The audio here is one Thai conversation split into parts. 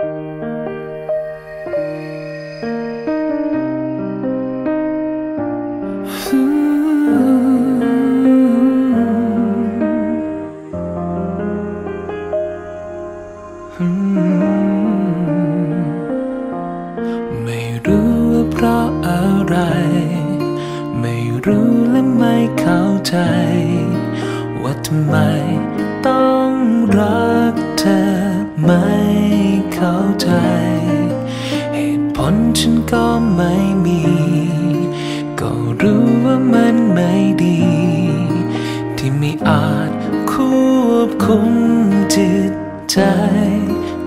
ไม่รู้ว่าเพราะอะไร ไม่รู้และไม่เข้าใจ ว่าทำไมต้องรักเธอไหม เข้าใจ เหตุผลฉันก็ไม่มี ก็รู้ว่ามันไม่ดี ที่ไม่อาจควบคุมจิตใจ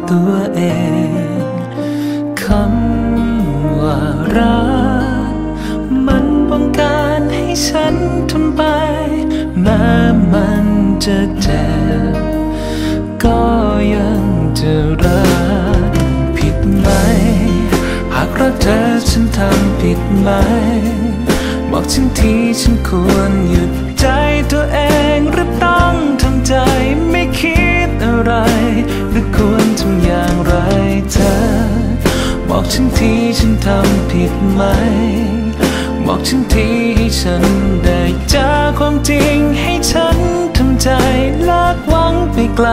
ตัวเองคำว่ารัก มันบังการให้ฉันทำไป แม้มันจะเจ็บก็ยังจะรัก ทำผิดไหม บอกฉันทีฉันควรหยุดใจตัวเองหรือต้องทำใจไม่คิดอะไร หรือควรทำอย่างไรเธอ บอกฉันทีฉันทำผิดไหม บอกฉันทีให้ฉันได้เจอความจริงให้ฉันทำใจเลิกหวังไปไกล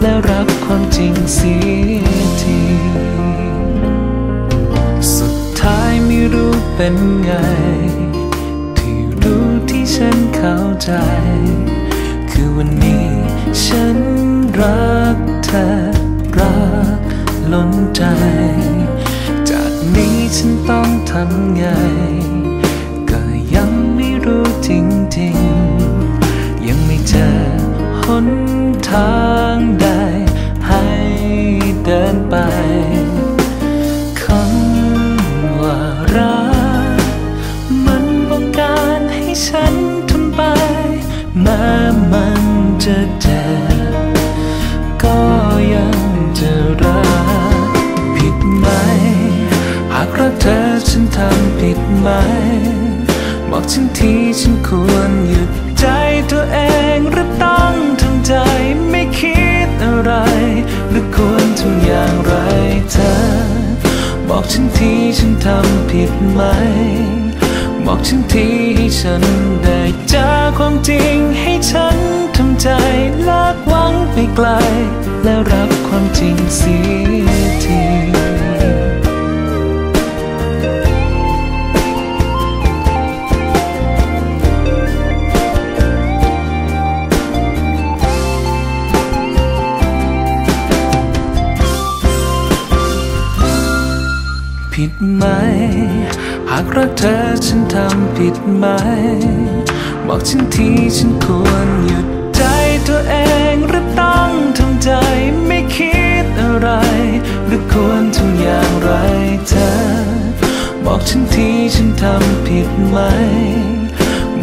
และรับความจริงเสียที เป็นไง ที่รู้ที่ฉันเข้าใจ คือวันนี้ฉันรักเธอรักล้นใจ จากนี้ฉันต้องทำไง ก็ยังไม่รู้จริงๆ ยังไม่เจอหนทางใด ม้มันจะเจ็บก็ยังจะรักผิดไหม หากรักเธอฉันทำผิดไหม บอกฉันทีฉันควรหยุดใจตัวเองหรือต้องทำใจไม่คิดอะไร หรือควรทำอย่างไรเธอ บอกฉันทีฉันทำผิดไหม บอกฉันทีให้ฉันได้เจอความจริงให้ฉันทำใจเลิกหวังไปไกล และรับความจริงเสียทีผิดไหม หากรักเธอฉันทำผิดไหม บอกฉันทีฉันควรหยุดใจตัวเองหรือต้องทำใจไม่คิดอะไร หรือควรทำอย่างไรเธอ บอกฉันทีฉันทำผิดไหม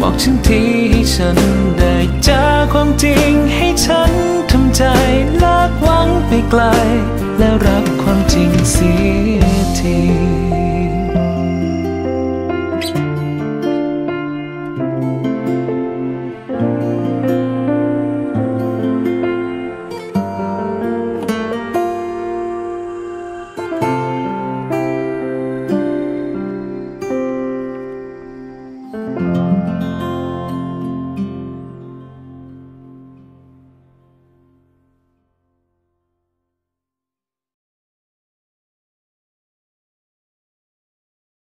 บอกฉันทีให้ฉันได้เจอความจริงให้ฉันทำใจเลิกหวังไปไกล และรับความจริงเสีย